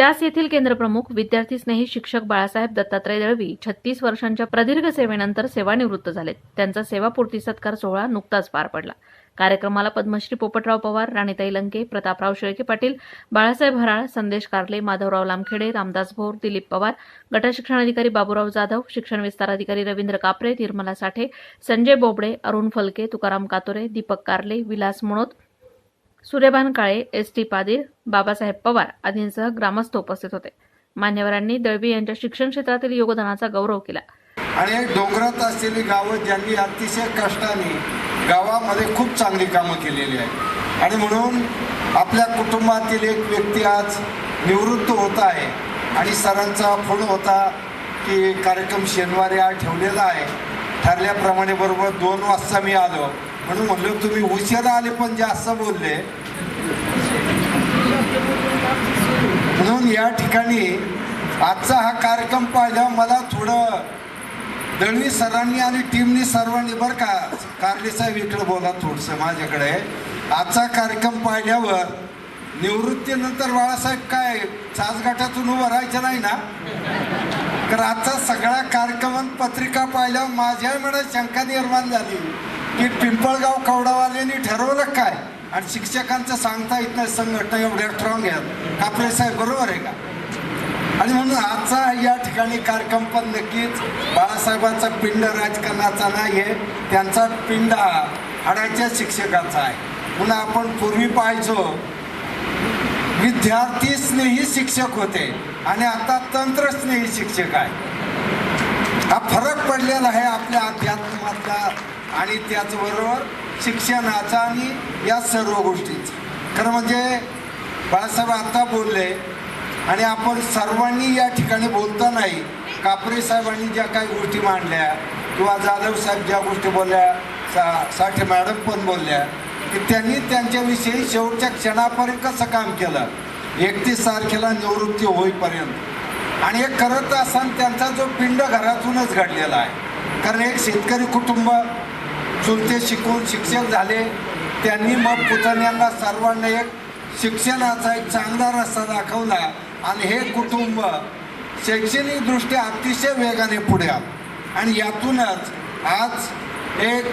चास येथील केंद्रप्रमुख विद्यार्थी स्नेही शिक्षक बाळासाहेब दत्तात्रय दळवी छत्तीस वर्षांच्या प्रदीर्घ सेवेनंतर सेवानिवृत्त झालेत. त्यांचा सेवापूर्ती सत्कार सोहळा नुकताच पार पडला. कार्यक्रमाला पद्मश्री पोपटराव पवार राणीताई लंके प्रतापराव शेळके पाटील बाळासाहेब हराळ संदेश कारले माधवराव लामखेडे रामदास भोर दिलीप पवार गटशिक्षणाधिकारी बाबूराव जाधव शिक्षण विस्तार अधिकारी रवींद्र कापरे निर्मला साठे संजय बोबडे अरुण फलके तुकाराम कातोरे दीपक कारले विलास मुणोत सूर्यभान काळे एस टी पादीर बाबासाहेब पवार आदींसह ग्रामस्थ उपस्थित होते. मान्यवरांनी दळवी यांच्या शिक्षण क्षेत्रातील योगदानाचा गौरव केला. आणि डोंगरात असलेली गावं ज्यांनी अतिशय कष्टाने गावामध्ये खूप चांगली कामं केलेली आहेत. आणि म्हणून आपल्या कुटुंबातील एक व्यक्ती आज निवृत्त होत आहे. आणि सरांचा फोन होता की कार्यक्रम शनिवारी आज ठेवलेला आहे. ठरल्याप्रमाणे बरोबर दोन वाजता मी आलो. म्हणून म्हणलं तुम्ही उशिरा आले पण जास्त बोलले. म्हणून या ठिकाणी आजचा हा कार्यक्रम पाहिला मला थोडं दळवी सरांनी आणि टीमनी सर्वांनी बरं का कारले साहेब इकडे बोला थोडंसं माझ्याकडे. आजचा कार्यक्रम पाहिल्यावर निवृत्तीनंतर बाळासाहेब काय चाचगाठातून उभं राहायचं नाही ना? तर आजचा सगळा कार्यक्रम पत्रिका पाहिल्यावर माझ्या मनात शंका निर्माण झाली. की पिंपळगाव कवडावाल्यांनी ठरवलं काय? आणि शिक्षकांचं सांगता येत नाही संघटना एवढ्या स्ट्रॉंग आहेत. कापरे साहेब बरोबर आहे का? आणि म्हणून आजचा या ठिकाणी कार्यक्रम पण नक्कीच बाळासाहेबांचा पिंड राजकारणाचा नाही आहे त्यांचा पिंड हा हाडाच्या शिक्षकाचा आहे. म्हणून आपण पूर्वी पाहायचो विद्यार्थी स्नेही शिक्षक होते आणि आता तंत्रस्नेही शिक्षक आहे. हा फरक पडलेला आहे आपल्या अध्यात्मातला आणि त्याचबरोबर शिक्षणाचा आणि या सर्व गोष्टींचा. खरं म्हणजे बाळासाहेब आता बोलले आणि आपण सर्वांनी या ठिकाणी बोलता नाही. कापरे साहेबांनी ज्या काही गोष्टी मांडल्या किंवा जाधव साहेब ज्या गोष्टी बोलल्या सा साठे मॅडम पण बोलल्या की त्यांनी त्यांच्याविषयी शेवटच्या क्षणापर्यंत कसं काम केलं? एकतीस तारखेला निवृत्ती होईपर्यंत. आणि हे करत असताना त्यांचा जो पिंड घरातूनच घडलेला आहे. कारण एक शेतकरी कुटुंब चुलते शिकून शिक्षक झाले. त्यांनी मग पुतण्यांना सर्वांना एक शिक्षणाचा एक चांगला रस्ता दाखवला. आणि हे कुटुंब शैक्षणिकदृष्ट्या अतिशय वेगाने पुढे आणि यातूनच आज एक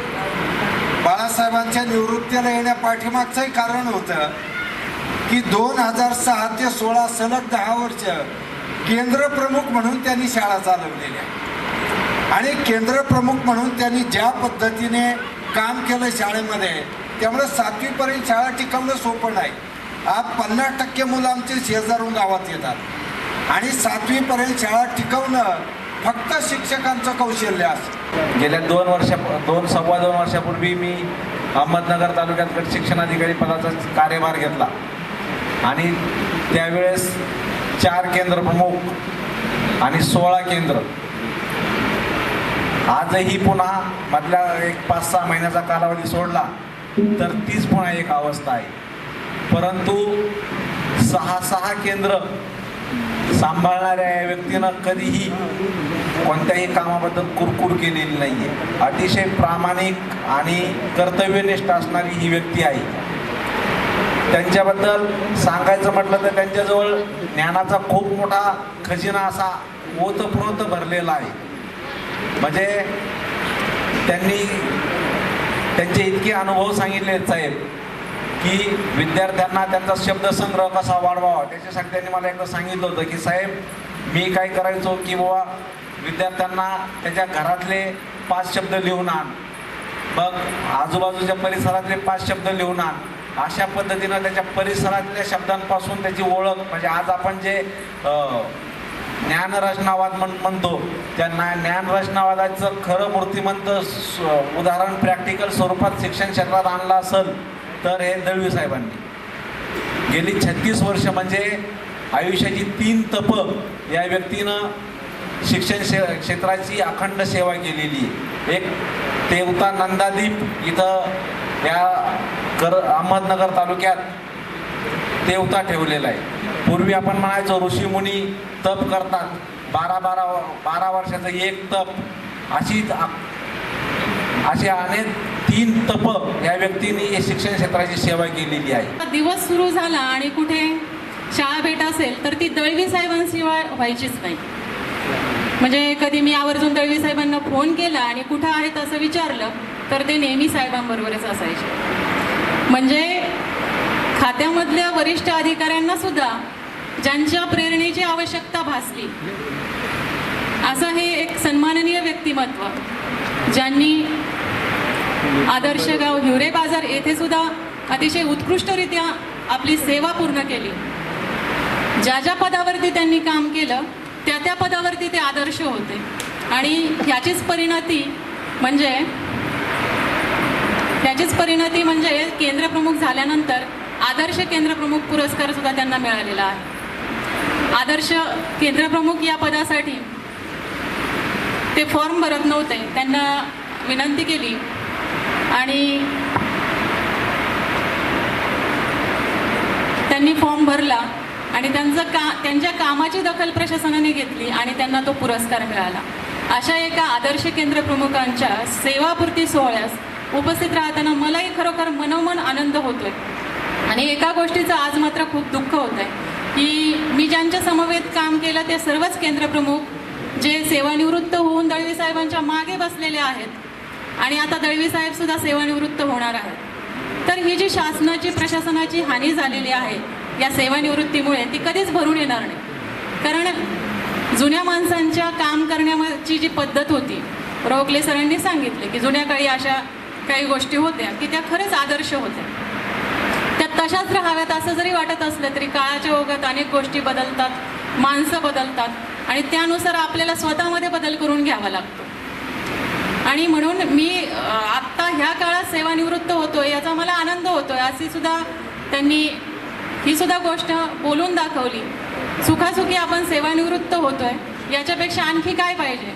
बाळासाहेबांच्या निवृत्तीला येण्या पाठीमागचंही कारण होतं की दोन हजार सहा ते सोळा सलग दहा वर्ष केंद्रप्रमुख म्हणून त्यांनी शाळा चालवलेल्या आणि केंद्रप्रमुख म्हणून त्यांनी ज्या पद्धतीने काम केलं शाळेमध्ये त्यामुळे सातवीपर्यंत शाळा टिकवणं सोपं नाही. आज पन्नास टक्के मुलं आमचे शेजारून गावात येतात. आणि सातवीपर्यंत शाळा टिकवणं फक्त शिक्षकांचं कौशल्य असतं. गेल्या दोन वर्षा दोन सव्वा दोन वर्षापूर्वी मी अहमदनगर तालुक्यात गट शिक्षणाधिकारी पदाचा कार्यभार घेतला. आणि त्यावेळेस चार केंद्र प्रमुख आणि सोळा केंद्र आजही पुन्हा मधल्या एक पाच सहा महिन्याचा कालावधी सोडला तर तीच पुन्हा एक अवस्था आहे. परंतु सहा सहा केंद्र सांभाळणाऱ्या या व्यक्तीनं कधीही कोणत्याही कामाबद्दल कुरकुर केलेली नाही आहे अतिशय प्रामाणिक आणि कर्तव्यनिष्ठ असणारी ही व्यक्ती आहे. त्यांच्याबद्दल सांगायचं म्हटलं तर त्यांच्याजवळ ज्ञानाचा खूप मोठा खजिना असा ओतप्रोत भरलेला आहे. म्हणजे त्यांनी त्यांचे इतके अनुभव सांगितले साहेब की विद्यार्थ्यांना त्यांचा शब्दसंग्रह कसा वाढवावा त्याच्यासाठी त्यांनी मला एकदा सांगितलं होतं की साहेब मी काय करायचो की बाबा विद्यार्थ्यांना त्याच्या घरातले पाच शब्द लिहून आण. मग आजूबाजूच्या परिसरातले पाच शब्द लिहून आण. अशा पद्धतीनं त्याच्या परिसरातल्या शब्दांपासून त्याची ओळख म्हणजे आज आपण जे ज्ञानरचनावाद म्हण म्हणतो. त्या ना ज्ञानरचनावादाचं खरं मूर्तिमंत स- उदाहरण प्रॅक्टिकल स्वरूपात शिक्षण क्षेत्रात आणलं असेल तर हे दळवी साहेबांनी. गेली छत्तीस वर्ष म्हणजे आयुष्याची तीन तप या व्यक्तीनं शिक्षण शे क्षेत्राची अखंड सेवा केलेली आहे. एक तेवता नंदादीप इथं या कर अहमदनगर तालुक्यात देवता ठेवलेला आहे. पूर्वी आपण म्हणायचो ऋषीमुनी तप करतात. बारा बारा बारा वर्षाचं एक तप. अशी असे अनेक तीन तप या व्यक्तीने शिक्षण क्षेत्राची सेवा केलेली आहे. दिवस सुरू झाला आणि कुठे शाळा भेट असेल तर ती दळवी साहेबांशिवाय व्हायचीच नाही. म्हणजे कधी मी आवर्जून दळवी साहेबांना फोन केला आणि कुठं आहेत असं विचारलं तर ते नेहमी साहेबांबरोबरच असायचे. म्हणजे खात्यामधल्या वरिष्ठ अधिकाऱ्यांना सुद्धा ज्यांच्या प्रेरणेची आवश्यकता भासली. असं हे एक सन्माननीय व्यक्तिमत्व. ज्यांनी आदर्श गाव हिवरे बाजार येथे सुद्धा अतिशय उत्कृष्टरित्या आपली सेवा पूर्ण केली. ज्या ज्या पदावरती त्यांनी काम केलं त्या त्या पदावरती ते आदर्श होते. आणि ह्याचीच परिणती म्हणजे ह्याचीच परिणती म्हणजे केंद्रप्रमुख झाल्यानंतर आदर्श केंद्रप्रमुख पुरस्कार सुद्धा त्यांना मिळालेला आहे. आदर्श केंद्रप्रमुख या पदासाठी ते फॉर्म भरत नव्हते. त्यांना विनंती केली. आणि त्यांनी फॉर्म भरला आणि त्यांचं का त्यांच्या कामाची दखल प्रशासनाने घेतली आणि त्यांना तो पुरस्कार मिळाला. अशा एका आदर्श केंद्र प्रमुखांच्या सेवापूर्ती सोहळ्यास उपस्थित राहताना मलाही खरोखर मनोमन आनंद होतोय. आणि एका गोष्टीचं आज मात्र खूप दुःख होत आहे की मी ज्यांच्या समवेत काम केलं ते सर्वच केंद्रप्रमुख जे सेवानिवृत्त होऊन दळवी साहेबांच्या मागे बसलेले आहेत आणि आता दळवी साहेब सुद्धा सेवानिवृत्त होणार आहेत. तर ही जी शासनाची प्रशासनाची हानी झालेली आहे या सेवानिवृत्तीमुळे ती कधीच भरून येणार नाही. कारण जुन्या माणसांच्या काम करण्याची जी पद्धत होती रोखले सरांनी सांगितले की जुन्या काळी अशा काही गोष्टी होत्या की त्या खरंच आदर्श होत्या. तशाच राहाव्यात असं जरी वाटत असलं तरी काळाच्या ओघात अनेक गोष्टी बदलतात माणसं बदलतात आणि त्यानुसार आपल्याला स्वतःमध्ये बदल करून घ्यावा लागतो. आणि म्हणून मी आत्ता ह्या काळात सेवानिवृत्त होतोय याचा मला आनंद होतोय. अशी सुद्धा त्यांनी ही सुद्धा गोष्ट बोलून दाखवली. सुखासुखी आपण सेवानिवृत्त होतोय याच्यापेक्षा आणखी काय पाहिजे?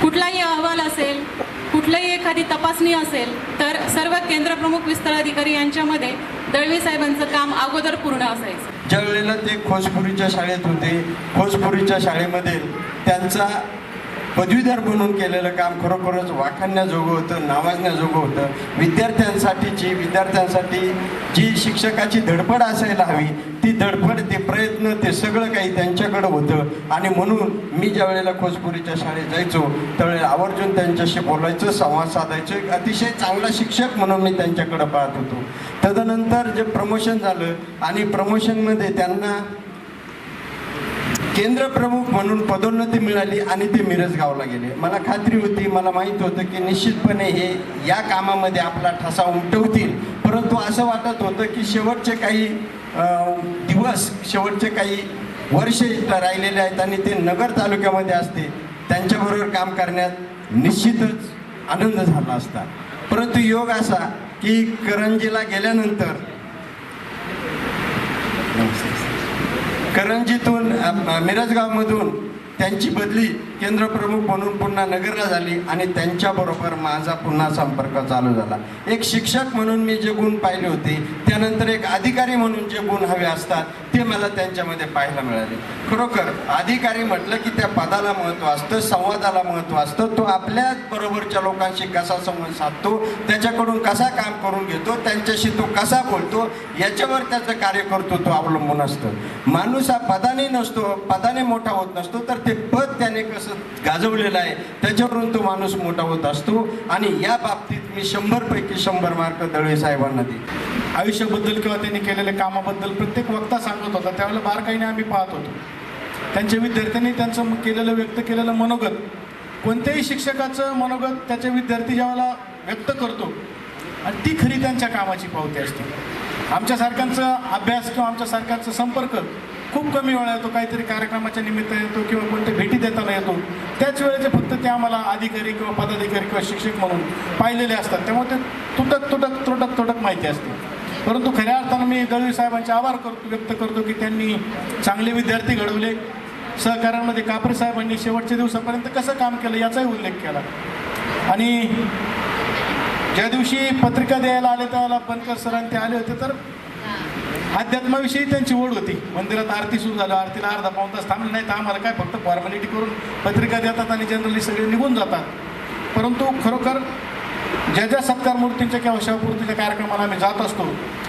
कुठलाही अहवाल असेल कुठलंही एखादी तपासणी असेल तर सर्व केंद्रप्रमुख विस्तार अधिकारी यांच्यामध्ये दळवी साहेबांचं काम अगोदर पूर्ण असायचं. जळलेलं ते खोजपुरीच्या शाळेत होते खोजपुरीच्या शाळेमध्ये त्यांचा पदवीधर म्हणून केलेलं काम खरोखरच वाखाणण्याजोगं होतं नावाजण्याजोगं होतं. विद्यार्थ्यांसाठीची विद्यार्थ्यांसाठी जी शिक्षकाची धडपड असायला हवी ती धडपड ते प्रयत्न ते सगळं काही त्यांच्याकडं होतं. आणि म्हणून मी ज्या वेळेला खोजपुरीच्या शाळेत जायचो त्यावेळेला आवर्जून त्यांच्याशी बोलायचं संवाद साधायचो. एक अतिशय चांगला शिक्षक म्हणून मी त्यांच्याकडं पाहत होतो. तदनंतर जे प्रमोशन झालं आणि प्रमोशनमध्ये त्यांना केंद्र प्रमुख म्हणून पदोन्नती मिळाली आणि ते मिरज गावला गेले. मला खात्री होती मला माहीत होतं की निश्चितपणे हे या कामामध्ये आपला ठसा उमटवतील. परंतु असं वाटत होतं की शेवटचे काही दिवस शेवटचे काही वर्ष इथं राहिलेले आहेत आणि ते नगर तालुक्यामध्ये असते त्यांच्याबरोबर काम करण्यात निश्चितच आनंद झाला असता. परंतु योग असा की करंजीला गेल्यानंतर करंजीतून मिरजगावमधून त्यांची बदली केंद्रप्रमुख म्हणून पुन्हा नगरला झाली आणि त्यांच्याबरोबर माझा पुन्हा संपर्क चालू झाला. एक शिक्षक म्हणून मी जे गुण पाहिले होते त्यानंतर एक अधिकारी म्हणून जे गुण हवे असतात ते मला त्यांच्यामध्ये पाहायला मिळाले. खरोखर अधिकारी म्हटलं की त्या पदाला महत्त्व असतं संवादाला महत्त्व असतं. तो आपल्या बरोबरच्या लोकांशी कसा संवाद साधतो त्याच्याकडून कसा काम करून घेतो त्यांच्याशी तो कसा बोलतो याच्यावर त्याचं कार्य करतो तो अवलंबून असतं. माणूस हा पदाने नसतो पदाने मोठा होत नसतो तर ते पद त्याने कसं गाजवलेलं आहे त्याच्यावरून तो माणूस मोठा होत असतो. आणि या बाबतीत मी शंभर पैकी शंभर मार्क दळवे साहेबांना देतो आयुष्याबद्दल किंवा त्यांनी केलेल्या कामाबद्दल प्रत्येक वक्ता सांगत होता. त्यावेळेला बारकाईने आम्ही पाहत होतो. त्यांच्या विद्यार्थ्यांनी त्यांचं केलेलं व्यक्त केलेलं मनोगत कोणत्याही शिक्षकाचं मनोगत त्याचे विद्यार्थी ज्यावेळेला व्यक्त करतो आणि ती खरी त्यांच्या कामाची पावती असते. आमच्यासारख्यांचा अभ्यास किंवा आमच्यासारख्यांचा संपर्क खूप कमी वेळा येतो. काहीतरी कार्यक्रमाच्या निमित्त येतो किंवा कोणत्या भेटी देताना येतो. त्याच वेळेचे फक्त ते आम्हाला अधिकारी किंवा पदाधिकारी किंवा शिक्षक म्हणून पाहिलेले असतात. त्यामुळे ते तुटक तुटक तुटक तुटक माहिती असते. परंतु खऱ्या अर्थानं मी दळवी साहेबांचे आभार करतो व्यक्त करतो की त्यांनी चांगले विद्यार्थी घडवले. सहकाऱ्यांमध्ये कापरे साहेबांनी शेवटच्या दिवसापर्यंत कसं काम केलं याचाही उल्लेख केला. आणि ज्या दिवशी पत्रिका द्यायला आले त्यावेळेला बनकर सरांनी ते आले होते तर अध्यात्माविषयी त्यांची ओढ होती. मंदिरात आरती सुरू झाली आरतीला अर्धा पाऊन तास थांबले नाही तर आम्हाला काय फक्त फॉर्मॅलिटी करून पत्रिका देतात आणि जनरली सगळे निघून जातात. परंतु खरोखर ज्या ज्या सत्कार मूर्तीच्या किंवा शिवपूर्तीच्या कार्यक्रमाला आम्ही जात असतो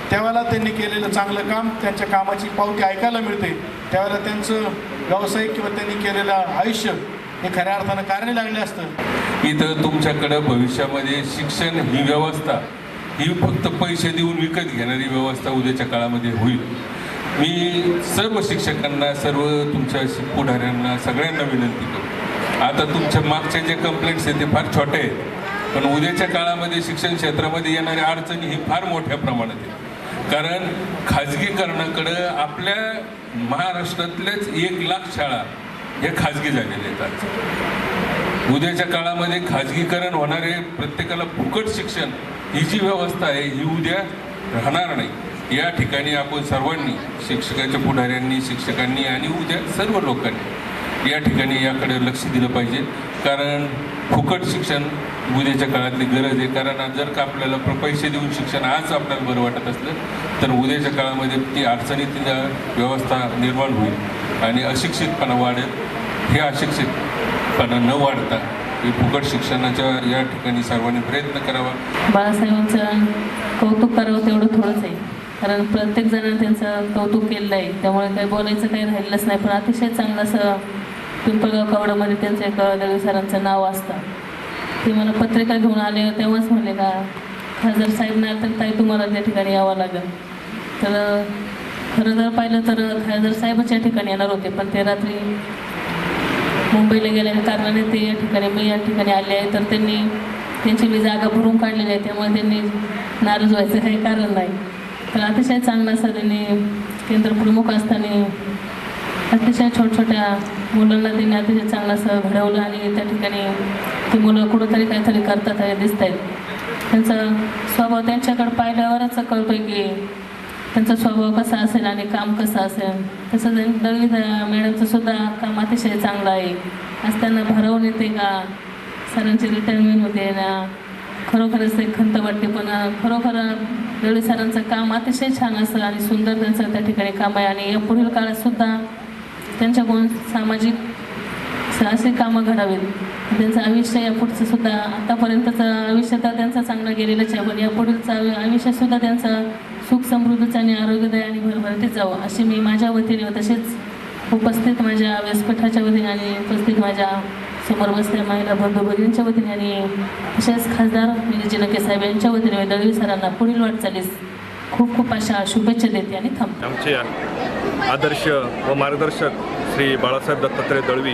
त्यावेळेला त्यांनी केलेलं चांगलं काम त्यांच्या कामाची पावती ऐकायला मिळते. त्यावेळेला त्यांचं व्यावसायिक किंवा त्यांनी केलेलं आयुष्य हे खऱ्या अर्थानं कार्य लागले असतं. इथं तुमच्याकडं भविष्यामध्ये शिक्षण ही व्यवस्था ही फक्त पैसे देऊन विकत घेणारी व्यवस्था उद्याच्या काळामध्ये होईल. मी सर्व शिक्षकांना सर्व तुमच्या पुढाऱ्यांना सगळ्यांना विनंती करतो. आता तुमच्या मागच्या जे कंप्लेंट्स आहेत ते फार छोटे आहेत. पण उद्याच्या काळामध्ये शिक्षण क्षेत्रामध्ये येणाऱ्या अडचणी ही फार मोठ्या प्रमाणात आहेत. कारण खाजगीकरणाकडं आपल्या महाराष्ट्रातल्याच एक लाख शाळा हे खाजगी झालेल्या आहेत उद्याच्या काळामध्ये खाजगीकरण होणारे प्रत्येकाला फुकट शिक्षण ही जी व्यवस्था आहे ही उद्या राहणार नाही. या ठिकाणी आपण सर्वांनी शिक्षकाच्या पुढाऱ्यांनी शिक्षकांनी आणि उद्या सर्व लोकांनी या ठिकाणी याकडे लक्ष दिलं पाहिजे. कारण फुकट शिक्षण उद्याच्या काळातली गरज आहे. कारण जर का आपल्याला पैसे देऊन शिक्षण आज आपल्याला बरं वाटत असलं तर उद्याच्या काळामध्ये ती अडचणीतील व्यवस्था निर्माण होईल. आणि अशिक्षितपणा वाढेल. हे अशिक्षितपणा न वाढता हे फुकट शिक्षणाच्या या ठिकाणी सर्वांनी प्रयत्न करावा. बाळासाहेबांचं कौतुक करावं तेवढं थोडंच आहे. कारण प्रत्येक जणांनी त्यांचं कौतुक केलेलं आहे. त्यामुळे काही बोलायचं काही राहिलंच नाही. पण अतिशय चांगलं असं पिंपळगाव कवडामध्ये त्यांचं एक दळवी सरांचं नाव असतं. ते मला पत्रिका घेऊन आले तेव्हाच म्हणले का खासदार साहेब नाही तर ताई तुम्हाला त्या ठिकाणी यावं लागेल. तर खरं जर पाहिलं तर खासदार साहेबच या ठिकाणी येणार होते पण ते रात्री मुंबईला गेल्याच्या कारणाने ते या ठिकाणी मी या ठिकाणी आले आहे तर त्यांनी त्यांची मी जागा भरून काढलेली आहे त्यामुळे त्यांनी नाराज व्हायचं काही कारण नाही. तर अतिशय चांगलं असं त्यांनी केंद्र प्रमुख असताना अतिशय छोट्या छोट्या मुलांना त्यांनी अतिशय चांगलं असं घडवलं आणि त्या ठिकाणी ती मुलं कुठंतरी काहीतरी करतात हे दिसत आहेत त्यांचा स्वभाव त्यांच्याकडे पाहिल्यावरच कळतो की त्यांचा स्वभाव कसा असेल आणि काम कसं असेल. तसं दळवी द- मॅडमचं सुद्धा काम अतिशय चांगलं आहे. आज त्यांना भरवून येते का? सरांची रिटायरमेंट होते ना? खरोखरच ते खंत वाटते पण खरोखर दळवी सरांचं काम अतिशय छान असं आणि सुंदर त्यांचं त्या ठिकाणी काम आहे. आणि या पुढील काळात सुद्धा त्यांच्याकडून सामाजिक असे कामं घडावेत. त्यांचं आयुष्य या पुढचं सुद्धा आतापर्यंतचं आयुष्य तर त्यांचं चांगलं गेलेलंच आहे पण या आयुष्यसुद्धा त्यांचं सुख समृद्धीचं आणि आरोग्यदायी आणि भरभराटीत जावं अशी मी माझ्या वतीने व तसेच उपस्थित माझ्या व्यासपीठाच्या वतीने आणि उपस्थित माझ्यासमोर बसल्या महिला बंधू भगिनींच्या वतीने आणि तसेच खासदार निलेश नके साहेब यांच्या वतीने दळवी सरांना पुढील वाटचालीस खूप खूप अशा शुभेच्छा देते आणि थांबते. आदर्श व मार्गदर्शक श्री बाळासाहेब दत्तात्रय दळवी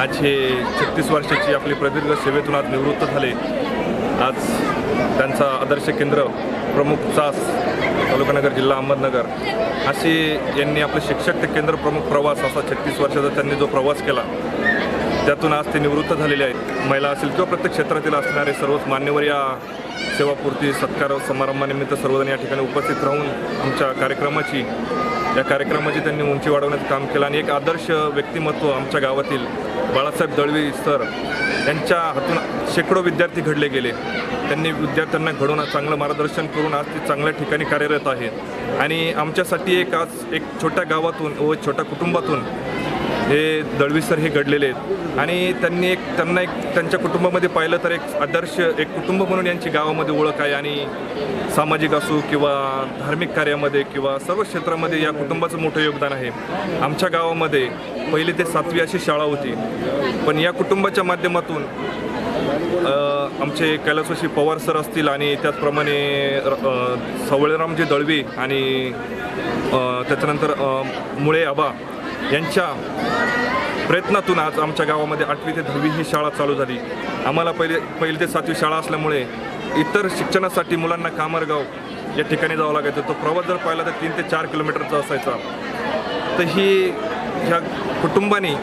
आज हे छत्तीस वर्षाची आपली प्रदीर्घ सेवेतून आज निवृत्त झाले. आज त्यांचा आदर्श केंद्र प्रमुख चास तालुकानगर जिल्हा अहमदनगर. असे यांनी आपलं शिक्षक ते केंद्र प्रमुख प्रवास असा छत्तीस वर्षाचा त्यांनी जो प्रवास केला त्यातून आज ते निवृत्त झालेले आहेत. महिला असेल किंवा प्रत्येक क्षेत्रातील असणारे सर्वच मान्यवर या सेवापूर्ती सत्कार समारंभानिमित्त सर्वजण या ठिकाणी उपस्थित राहून आमच्या कार्यक्रमाची या कार्यक्रमाची त्यांनी उंची वाढवण्याचं काम केलं आणि एक आदर्श व्यक्तिमत्व आमच्या गावातील बाळासाहेब दळवी सर यांच्या हातून शेकडो विद्यार्थी घडले गेले. त्यांनी विद्यार्थ्यांना घडवून चांगलं मार्गदर्शन करून आज ते चांगल्या ठिकाणी कार्यरत आहेत. आणि आमच्यासाठी एक आज एक छोट्या गावातून व छोट्या कुटुंबातून हे दळवी सर हे घडलेले आहेत. आणि त्यांनी एक त्यांना एक त्यांच्या कुटुंबामध्ये पाहिलं तर एक आदर्श एक कुटुंब म्हणून यांची गावामध्ये ओळख आहे आणि सामाजिक असो किंवा धार्मिक कार्यामध्ये किंवा सर्व क्षेत्रामध्ये या कुटुंबाचं मोठं योगदान आहे. आमच्या गावामध्ये पहिली ते सातवी अशी शाळा होती. पण या कुटुंबाच्या माध्यमातून आमचे कैलासवासी पवार सर असतील आणि त्याचप्रमाणे र- सवळरामजी दळवी आणि त्याच्यानंतर मुळे आबा यांच्या प्रयत्नातून आज आमच्या गावामध्ये आठवी ते दहावी ही शाळा चालू झाली. आम्हाला पहिले पहिले ते सातवी शाळा असल्यामुळे इतर शिक्षणासाठी मुलांना कामरगाव या ठिकाणी जावं लागायचं. तो प्रवास जर पाहिला तर तीन ते चार किलोमीटरचा असायचा. तर ही ह्या कुटुंबाने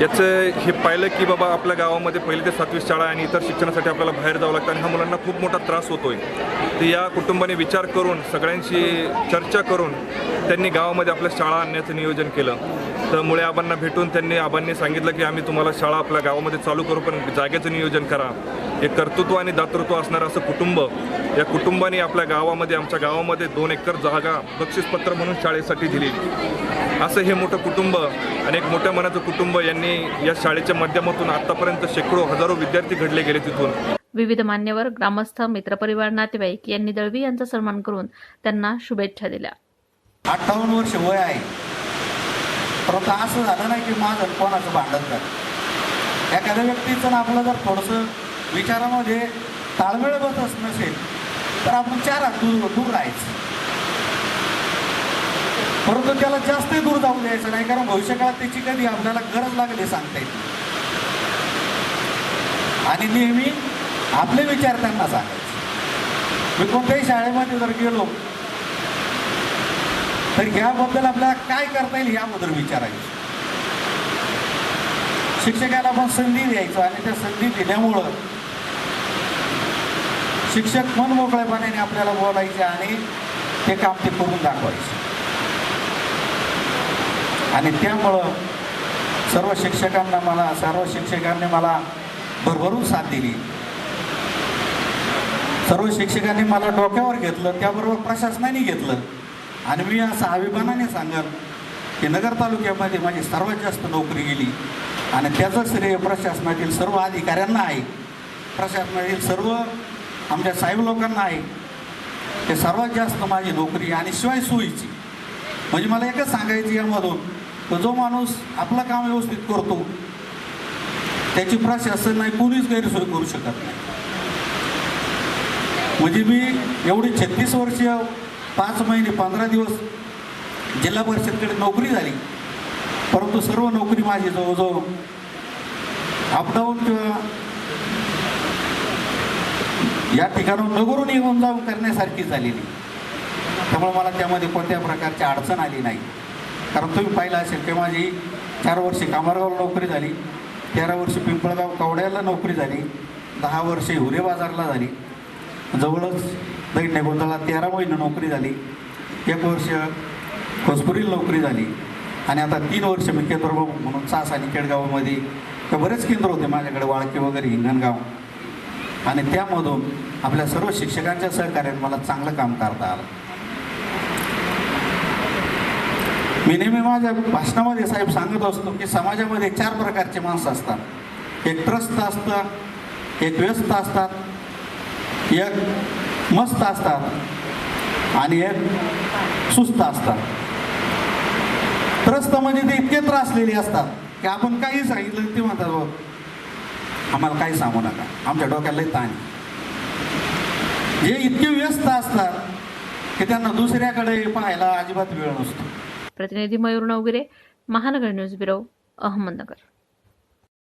याचं हे पाहिलं की बाबा आपल्या गावामध्ये पहिली ते सातवी शाळा आणि इतर शिक्षणासाठी आपल्याला बाहेर जावं लागतं आणि ह्या मुलांना खूप मोठा त्रास होतो आहे तर या कुटुंबाने विचार करून सगळ्यांशी चर्चा करून त्यांनी गावामध्ये आपल्या शाळा आणण्याचं नियोजन केलं. तर मुळे आबांना भेटून त्यांनी आबांनी सांगितलं की आम्ही तुम्हाला शाळा आपल्या गावामध्ये चालू करू पण जागेचं नियोजन करा. हे कर्तृत्व आणि दातृत्व असणारं असं कुटुंब या कुटुंबाने आपल्या गावामध्ये आमच्या गावामध्ये दोन एकर जागा बक्षीसपत्र म्हणून शाळेसाठी दिली असं हे मोठं कुटुंब एक मोठ्या मनाचं कुटुंब यांनी या शाळेच्या माध्यमातून आतापर्यंत शेकडो हजारो विद्यार्थी घडले गेले तिथून. विविध मान्यवर ग्रामस्थ मित्रपरिवार नातेवाईक यांनी दळवी यांचा सन्मान करून त्यांना शुभेच्छा दिल्या. अठ्ठावन्न वर्ष वय आहे. परंतु असं झालं नाही की माझं कोणाचं भांडण कर एखाद्या व्यक्तीचं ना आपलं जर थोडंसं विचारामध्ये ताळमेळ बसत नसेल तर आपण चार हात दूर दूर राहायचं. परंतु त्याला जास्त दूर जाऊ द्यायचं नाही कारण भविष्यकाळात त्याची कधी आपल्याला गरज लागली सांगता. येईल आणि नेहमी आपले विचार त्यांना सांगायचे. मी कोणत्याही शाळेमध्ये जर गेलो तर याबद्दल आपल्याला काय करता येईल याबद्दल विचारायचं. शिक्षकाला आपण संधी द्यायचो आणि त्या संधी दिल्यामुळं शिक्षक मन मोकळेपणाने आपल्याला बोलायचे आणि ते काम ते करून दाखवायचे. आणि त्यामुळं सर्व शिक्षकांना मला सर्व शिक्षकांनी मला भरभरून साथ दिली. सर्व शिक्षकांनी मला डोक्यावर घेतलं त्याबरोबर प्रशासनाने घेतलं. आणि मी असं अभिमानाने सांगेल की नगर तालुक्यामध्ये माझी सर्वात जास्त नोकरी गेली. आणि त्याचं श्रेय प्रशासनातील सर्व अधिकाऱ्यांना आहे. प्रशासनातील सर्व आमच्या साहेब लोकांना आहे. ते सर्वात जास्त माझी नोकरी आणि शिवाय सोयीची. म्हणजे मला एकच सांगायची यामधून. पण जो माणूस आपलं काम व्यवस्थित करतो त्याची प्रशासन नाही कोणीच गैरसोय करू शकत नाही. म्हणजे मी एवढी छत्तीस वर्ष पाच महिने पंधरा दिवस जिल्हा परिषदकडे नोकरी झाली. परंतु सर्व नोकरी माझी जवळजवळ अपडाऊन किंवा या ठिकाणून नगरून येऊन जाऊन करण्यासारखी झालेली. त्यामुळे मला त्यामध्ये कोणत्या प्रकारची अडचण आली नाही. कारण तुम्ही पाहिलं असेल की माझी चार वर्षे कामारगावला नोकरी झाली तेरा वर्ष पिंपळगाव कवड्याला नोकरी झाली दहा वर्षे हुरे बाजारला झाली जवळच दैन्य गोंधळात तेरा महिने नोकरी झाली एक वर्ष खोसपुरीला नोकरी झाली आणि आता तीन वर्ष मी केंद्र म्हणून सास आणि केडगावामध्ये तर बरेच केंद्र होते माझ्याकडे वाळके वगैरे हिंगणगाव. आणि त्यामधून आपल्या सर्व शिक्षकांच्या सहकार्याने मला चांगलं काम करता आलं. मी नेहमी माझ्या भाषणामध्ये साहेब सांगत असतो की समाजामध्ये चार प्रकारचे माणसं असतात. एक त्रस्त असतं एक व्यस्त असतात एक मस्त असतात आणि एक सुस्त असतात. त्रस्त म्हणजे ते इतके त्रासलेले असतात की आपण काही सांगितलं ते म्हणतात "बघ, आम्हाला काही सांगू नका. आमच्या डोक्याला लई ताण जे इतके व्यस्त असतात की त्यांना दुसऱ्याकडे पाहायला अजिबात वेळ नसतो. प्रतिनिधी मयूर नवगिरे महानगर न्यूज ब्युरो अहमदनगर.